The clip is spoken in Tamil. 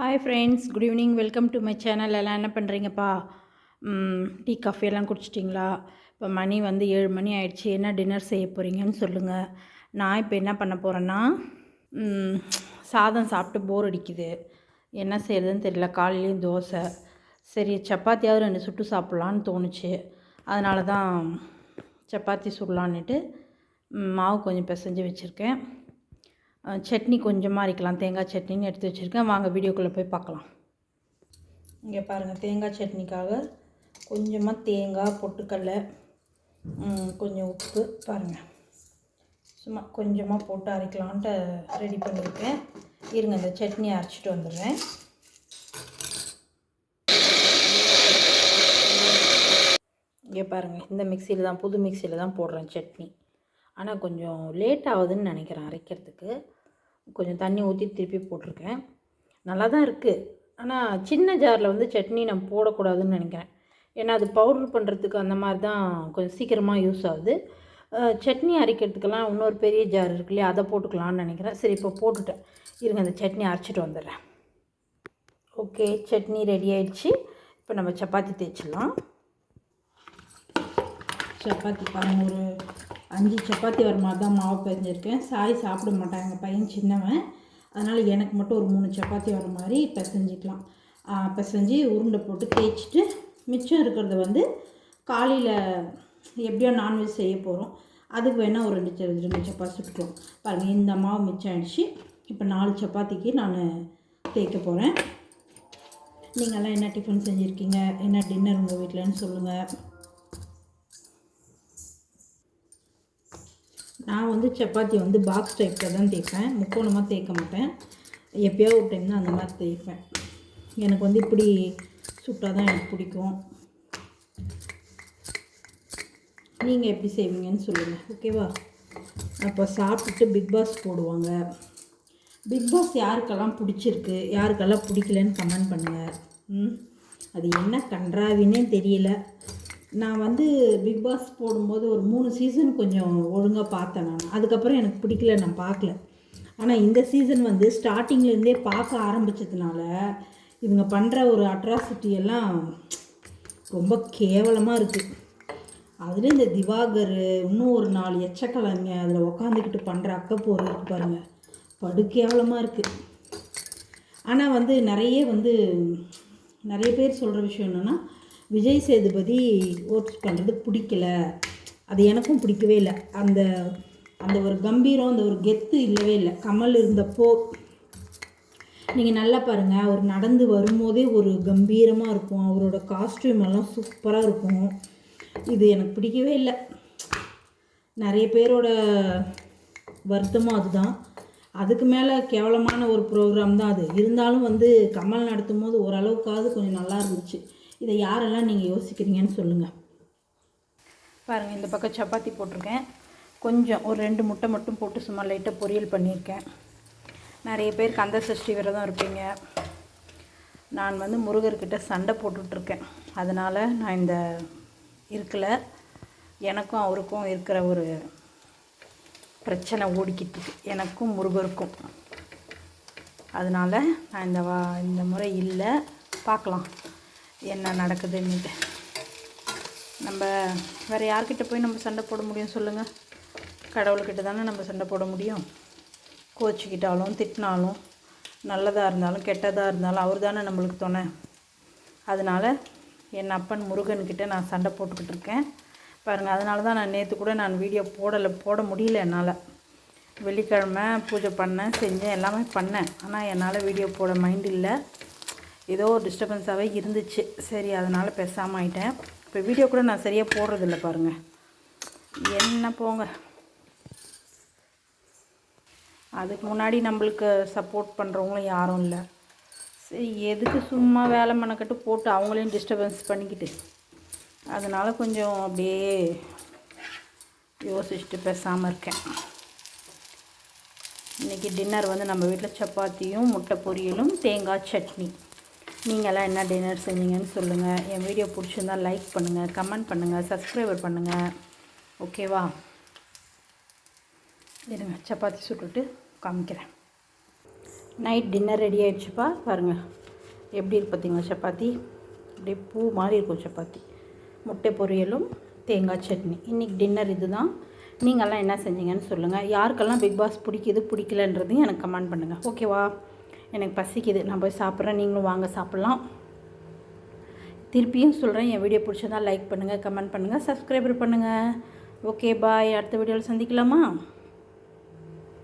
Hi friends good evening welcome to my channel எல்லாம் என்ன பண்ணுறீங்கப்பா டீ காஃபி எல்லாம் குடிச்சிட்டிங்களா? இப்போ மணி வந்து ஏழு மணி ஆயிடுச்சு. என்ன டின்னர் செய்ய போகிறீங்கன்னு சொல்லுங்கள் நான் இப்போ என்ன பண்ண போகிறேன்னா சாதம் சாப்பிட்டு போர் அடிக்குது. என்ன செய்யறதுன்னு தெரியல. காலையிலையும் தோசை. சரி சப்பாத்தியாவது ரெண்டு சுட்டு சாப்பிட்லான்னு தோணுச்சு. அதனால தான் சப்பாத்தி சுடலான்னுட்டு மாவு கொஞ்சம் பிசைஞ்சு வச்சுருக்கேன். சட்னி கொஞ்சமாக அரைக்கலாம். தேங்காய் சட்னின்னு எடுத்து வச்சுருக்கேன். வாங்க வீடியோக்குள்ளே போய் பார்க்கலாம். இங்கே பாருங்கள் தேங்காய் சட்னிக்காக கொஞ்சமாக தேங்காய் பொட்டுக்கடலை கொஞ்சம் உப்பு பாருங்கள் சும்மா கொஞ்சமாக போட்டு அரைக்கலான்ட்டு ரெடி பண்ணியிருக்கேன். இருங்க இந்த சட்னி அரைச்சிட்டு வந்துடுறேன். இங்கே பாருங்கள் இந்த மிக்சியில் தான் புது மிக்சியில் தான் போடுறேன் சட்னி. ஆனால் கொஞ்சம் லேட் ஆகுதுன்னு நினைக்கிறேன் அரைக்கிறதுக்கு. கொஞ்சம் தண்ணி ஊற்றி திருப்பி போட்டிருக்கேன். நல்லா தான் இருக்குது ஆனால் சின்ன ஜாரில் வந்து சட்னி நான் போடக்கூடாதுன்னு நினைக்கிறேன். ஏன்னா அது பவுடர் பண்ணுறதுக்கு அந்த மாதிரி தான் கொஞ்சம் சீக்கிரமாக யூஸ் ஆகுது. சட்னி அரைக்கிறதுக்கெல்லாம் இன்னொரு பெரிய ஜார் இருக்கு இல்லையா அதை போட்டுக்கலாம்னு நினைக்கிறேன். சரி இப்போ போட்டுட்டேன். இருங்க அந்த சட்னி அரைச்சிட்டு வந்துடுறேன். ஓகே சட்னி ரெடி ஆயிடுச்சு. இப்போ நம்ம சப்பாத்தி தேய்ச்சிடலாம். சப்பாத்தி பாருங்க ஒரு அஞ்சு சப்பாத்தி வர மாதிரி தான் மாவு பிசைஞ்சிருக்கேன். சாய் சாப்பிட மாட்டாங்க. பையன் சின்னவன். அதனால் எனக்கு மட்டும் ஒரு மூணு சப்பாத்தி வர மாதிரி பிசைஞ்சிக்கலாம். ஆ, பிசைஞ்சு உருண்டை போட்டு தேய்ச்சிட்டு மிச்சம் இருக்கிறத வந்து காலையில் எப்படியோ நான்வெஜ் செய்ய போகிறோம் அதுக்கு வேணால் ஒரு ரெண்டு ரெண்டு சப்பாத்தி சுட்டுக்கலாம் பாருங்கள் இந்த மாவு மிச்சம் ஆயிடுச்சு. இப்போ நாலு சப்பாத்திக்கு நான் தேய்க்க போகிறேன் நீங்கள்லாம் என்ன டிஃபன் செஞ்சுருக்கீங்க? என்ன டின்னர் உங்கள் வீட்டிலன்னு சொல்லுங்கள் நான் வந்து சப்பாத்தி வந்து பாக்ஸ் டைப்பில் தான் தேய்ப்பேன். முக்கோணமாக தேய்க்க மாட்டேன். எப்போயோ ஒரு டைம் தான் அந்த மாதிரி தேய்ப்பேன். எனக்கு வந்து இப்படி சுட்டால் தான் எனக்கு பிடிக்கும். நீங்கள் எப்படி செய்வீங்கன்னு சொல்லுங்கள் ஓகேவா அப்போ சாப்பிட்டுட்டு பிக் பாஸ் போடுவாங்க. பிக் பாஸ் யாருக்கெல்லாம் பிடிச்சிருக்கு? யாருக்கெல்லாம் பிடிக்கலன்னு கமெண்ட் பண்ணுங்கள் ம்? அது என்ன கன்றாவின்னே தெரியல. நான் வந்து பிக் பாஸ் போடும்போது ஒரு மூணு சீசன் கொஞ்சம் ஒழுங்காக பார்த்தேன் நான். அதுக்கப்புறம் எனக்கு பிடிக்கல நான் பார்க்கல. ஆனால் இந்த சீசன் வந்து ஸ்டார்டிங்லேருந்தே பார்க்க ஆரம்பித்ததுனால இவங்க பண்ணுற ஒரு அட்ராசிட்டி எல்லாம் ரொம்ப கேவலமாக இருக்குது அதில் இந்த திவாகர் இன்னும் ஒரு நாலு எச்சக்கலைங்க அதில் உக்காந்துக்கிட்டு பண்ணுற அக்கப்போர் இருக்கு பாருங்கள் படு கேவலமாக இருக்குது ஆனால் வந்து நிறைய வந்து நிறைய பேர் சொல்கிற விஷயம் என்னென்னா விஜய் சேதுபதி ஓட்ஸ் பண்ணுறது பிடிக்கல. அது எனக்கும் பிடிக்கவே இல்லை. அந்த அந்த ஒரு கம்பீரம் அந்த ஒரு கெத்து இல்லவே இல்லை. கமல் இருந்தப்போ நீங்கள் நல்லா பாருங்கள் அவர் நடந்து வரும்போதே ஒரு கம்பீரமாக இருக்கும். அவரோட காஸ்டியூம் எல்லாம் சூப்பராக இருக்கும். இது எனக்கு பிடிக்கவே இல்லை. நிறைய பேரோட வருத்தமும் அதுதான். அதுக்கு மேலே கேவலமான ஒரு ப்ரோக்ராம் தான் அது. இருந்தாலும் வந்து கமல் நடத்தும் போது ஓரளவுக்காவது கொஞ்சம் நல்லா இருந்துச்சு. இதை யாரெல்லாம் நீங்கள் யோசிக்கிறீங்கன்னு சொல்லுங்கள் பாருங்கள் இந்த பக்கம் சப்பாத்தி போட்டிருக்கேன். கொஞ்சம் ஒரு ரெண்டு முட்டை மட்டும் போட்டு சும்மா லைட்டாக பொரியல் பண்ணியிருக்கேன். நிறைய பேர் கந்த சஷ்டி விரதம் இருப்பீங்க. நான் வந்து முருகர்கிட்ட சண்டை போட்டுட்ருக்கேன். அதனால் நான் இந்த இருக்கலை. எனக்கும் அவருக்கும் இருக்கிற ஒரு பிரச்சனை ஓடிக்கிட்டு எனக்கும் முருகருக்கும். அதனால் நான் இந்த வா இந்த முறை இல்லை. பார்க்கலாம். என்ன நடக்குதுன்னுட்டு நம்ம வேறு யார்கிட்ட போய் நம்ம சண்டை போட முடியும் சொல்லுங்கள் கடவுள்கிட்ட தானே நம்ம சண்டை போட முடியும். கோச்சிக்கிட்டாலும் திட்டினாலும் நல்லதாக இருந்தாலும் கெட்டதாக இருந்தாலும் அவர் தானே நம்மளுக்கு துணை. அதனால் என் அப்பன் முருகன்கிட்ட நான் சண்டை போட்டுக்கிட்டு இருக்கேன். பாருங்கள் அதனால தான் நான் நேற்று கூட நான் வீடியோ போடலை போட முடியல என்னால். வெள்ளிக்கிழமை பூஜை பண்ணேன் செஞ்சேன் எல்லாமே பண்ணேன். ஆனால் என்னால் வீடியோ போட மைண்ட் இல்லை. ஏதோ ஒரு டிஸ்டர்பன்ஸாகவே இருந்துச்சு. சரி அதனால் பேசாமல் ஆயிட்டேன். இப்போ வீடியோ கூட நான் சரியாக போடுறதில்ல பாருங்கள் என்ன போங்க. அதுக்கு முன்னாடி நம்மளுக்கு சப்போர்ட் பண்ணுறவங்களும் யாரும் இல்லை. சரி எதுக்கு சும்மா வேலை மெனக்கட்டு போட்டு அவங்களையும் டிஸ்டர்பன்ஸ் பண்ணிக்கிட்டு? அதனால் கொஞ்சம் அப்படியே யோசிச்சுட்டு பேசாமல் இருக்கேன். இன்றைக்கி டின்னர் வந்து நம்ம வீட்டில் சப்பாத்தியும் முட்டை பொரியலும் தேங்காய் சட்னி. நீங்களாம் என்ன டின்னர் செஞ்சீங்கன்னு சொல்லுங்கள் என் வீடியோ பிடிச்சிருந்தா லைக் பண்ணுங்கள் கமெண்ட் பண்ணுங்கள் சப்ஸ்கிரைபர் பண்ணுங்கள் ஓகேவா இருங்க சப்பாத்தி சுட்டுட்டு காமிக்கிறேன். நைட் டின்னர் ரெடி ஆகிடுச்சுப்பா பாருங்கள் எப்படி இருக்கு பார்த்தீங்களா சப்பாத்தி? அப்படியே பூ மாதிரி இருக்கும் சப்பாத்தி. முட்டை பொரியலும் தேங்காய் சட்னி. இன்றைக்கி டின்னர் இதுதான். நீங்கள்லாம் என்ன செஞ்சீங்கன்னு சொல்லுங்கள் யாருக்கெல்லாம் பிக் பாஸ் பிடிக்குது பிடிக்கலன்றதையும் எனக்கு கமெண்ட் பண்ணுங்கள் ஓகேவா எனக்கு பசிக்குது. நான் போய் சாப்பிட்றேன். நீங்களும் வாங்க சாப்பிட்லாம். திருப்பியும் சொல்கிறேன் என் வீடியோ பிடிச்சதா லைக் பண்ணுங்கள் கமெண்ட் பண்ணுங்கள் சப்ஸ்கிரைபர் பண்ணுங்கள் ஓகே பாய் அடுத்த வீடியோவில் சந்திக்கலாமா?